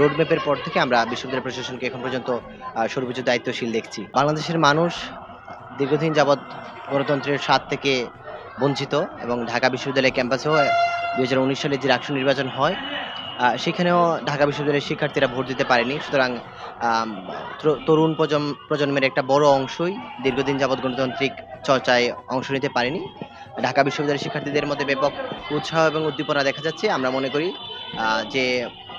রোডম্যাপের পর থেকে আমরা বিশ্ববিদ্যালয় প্রশাসনকে এখন পর্যন্ত সর্বোচ্চ দায়িত্বশীল দেখছি। বাংলাদেশের মানুষ দীর্ঘদিন যাবৎ গণতন্ত্রের স্বাদ থেকে বঞ্চিত এবং ঢাকা বিশ্ববিদ্যালয় ক্যাম্পাসেও দু হাজার উনিশ সালে যে রাষ্ট্র নির্বাচন হয় সেখানেও ঢাকা বিশ্ববিদ্যালয়ের শিক্ষার্থীরা ভোট দিতে পারেনি। সুতরাং তরুণ প্রজন্ম, প্রজন্মের একটা বড় অংশই দীর্ঘদিন যাবৎ গণতান্ত্রিক চর্চায় অংশ নিতে পারেনি। ঢাকা বিশ্ববিদ্যালয়ের শিক্ষার্থীদের মধ্যে ব্যাপক উৎসাহ এবং উদ্দীপনা দেখা যাচ্ছে। আমরা মনে করি যে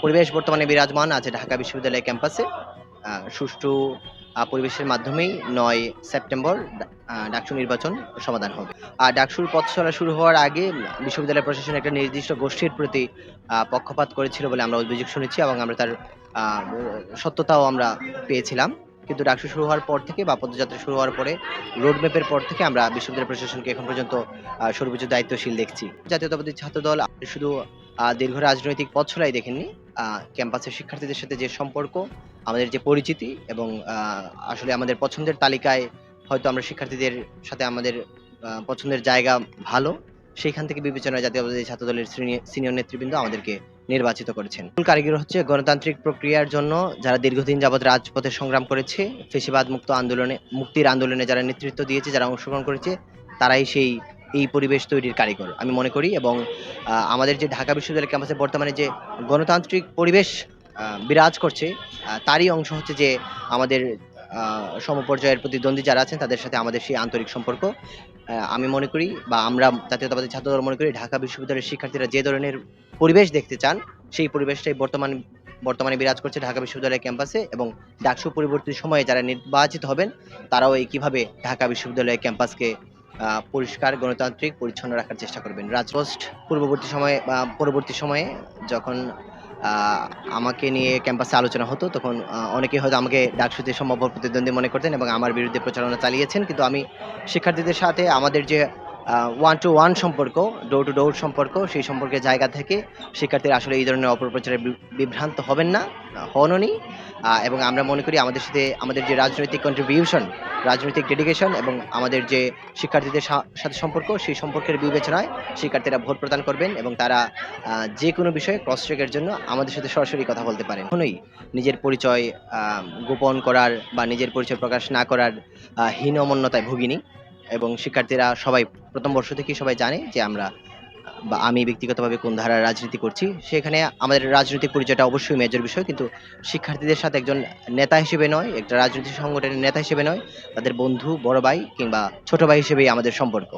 পরিবেশ বর্তমানে বিরাজমান আছে ঢাকা বিশ্ববিদ্যালয় ক্যাম্পাসে। সুষ্ঠু পরিবেশের মাধ্যমেই নয় সেপ্টেম্বর ডাকসু নির্বাচন সমাধান হবে। আর ডাকসুর পথ চলা শুরু হওয়ার আগে বিশ্ববিদ্যালয় প্রশাসন একটা নির্দিষ্ট গোষ্ঠীর প্রতি পক্ষপাত করেছিল বলে আমরা অভিযোগ শুনেছি এবং আমরা তার সত্যতাও আমরা পেয়েছিলাম। কিন্তু ডাকসু শুরু হওয়ার পর থেকে বা পদযাত্রা শুরু হওয়ার পরে রোডম্যাপের পর থেকে আমরা বিশ্ববিদ্যালয় প্রশাসনকে এখন পর্যন্ত সর্বোচ্চ দায়িত্বশীল দেখছি। জাতীয়তাবাদী ছাত্রদল শুধু দীর্ঘ রাজনৈতিক পথ ছড়াই দেখেননি ক্যাম্পাসের শিক্ষার্থীদের সাথে যে সম্পর্ক, আমাদের যে পরিচিতি এবং আসলে আমাদের পছন্দের তালিকায় হয়তো আমরা শিক্ষার্থীদের সাথে আমাদের পছন্দের জায়গা ভালো, সেইখান থেকে বিবেচনায় জাতীয়তাবাদী ছাত্র দলের সিনিয়র নেতৃবৃন্দ আমাদেরকে নির্বাচিত করেছেন। মূল কারিগর হচ্ছে গণতান্ত্রিক প্রক্রিয়ার জন্য যারা দীর্ঘদিন যাবৎ রাজপথে সংগ্রাম করেছে ফেসিবাদ মুক্ত আন্দোলনে, মুক্তির আন্দোলনে যারা নেতৃত্ব দিয়েছে, যারা অংশগ্রহণ করেছে, তারাই সেই এই পরিবেশ তৈরির কারিগর, আমি মনে করি। এবং আমাদের যে ঢাকা বিশ্ববিদ্যালয় ক্যাম্পাসে বর্তমানে যে গণতান্ত্রিক পরিবেশ বিরাজ করছে তারই অংশ হচ্ছে যে আমাদের সমপর্যায়ের প্রতিদ্বন্দ্বী যারা আছেন, তাদের সাথে আমাদের সেই আন্তরিক সম্পর্ক। আমি মনে করি বা আমরা জাতীয়তাবাদী ছাত্র দল মনে করি, ঢাকা বিশ্ববিদ্যালয়ের শিক্ষার্থীরা যে ধরনের পরিবেশ দেখতে চান, সেই পরিবেশটাই বর্তমান, বর্তমানে বিরাজ করছে ঢাকা বিশ্ববিদ্যালয় ক্যাম্পাসে। এবং ডাকসু পরিবর্তী সময়ে যারা নির্বাচিত হবেন, তারাও এই কীভাবে ঢাকা বিশ্ববিদ্যালয় ক্যাম্পাসকে পরিষ্কার, গণতান্ত্রিক, পরিচ্ছন্ন রাখার চেষ্টা করবেন। রাজপোস্ট পূর্ববর্তী সময়ে বা পরবর্তী সময়ে যখন আমাকে নিয়ে ক্যাম্পাসে আলোচনা হতো, তখন অনেকেই হয়তো আমাকে ডাকসুতে সম্ভাব্য প্রতিদ্বন্দ্বী মনে করতেন এবং আমার বিরুদ্ধে প্রচারণা চালিয়েছেন। কিন্তু আমি শিক্ষার্থীদের সাথে আমাদের যে ওয়ান টু ওয়ান সম্পর্ক ডোর টু ডোর সম্পর্ক, সেই সম্পর্কের জায়গা থেকে শিক্ষার্থীরা আসলে এই ধরনের অপপ্রচারে বিভ্রান্ত হবেন না। হননি এবং আমরা মনে করি আমাদের সাথে আমাদের যে রাজনৈতিক কন্ট্রিবিউশন রাজনৈতিক ডেডিকেশন এবং আমাদের যে শিক্ষার্থীদের সাথে সম্পর্ক, সেই সম্পর্কের বিবেচনায় শিক্ষার্থীরা ভোট প্রদান করবেন এবং তারা যে কোনো বিষয়ে ক্রস চেকের জন্য আমাদের সাথে সরাসরি কথা বলতে পারেন। কখনোই নিজের পরিচয় গোপন করার বা নিজের পরিচয় প্রকাশ না করার হীনমন্যতায় ভুগিনি এবং শিক্ষার্থীরা সবাই প্রথম বর্ষ থেকেই সবাই জানে যে আমরা বা আমি ব্যক্তিগতভাবে কোন ধারার রাজনীতি করছি, সেখানে আমাদের রাজনৈতিক পরিচয়টা অবশ্যই মেজর বিষয়, কিন্তু শিক্ষার্থীদের সাথে একজন নেতা হিসেবে নয়, একটা রাজনৈতিক সংগঠনের নেতা হিসেবে নয়, তাদের বন্ধু, বড় ভাই কিংবা ছোট ভাই হিসেবেই আমাদের সম্পর্ক।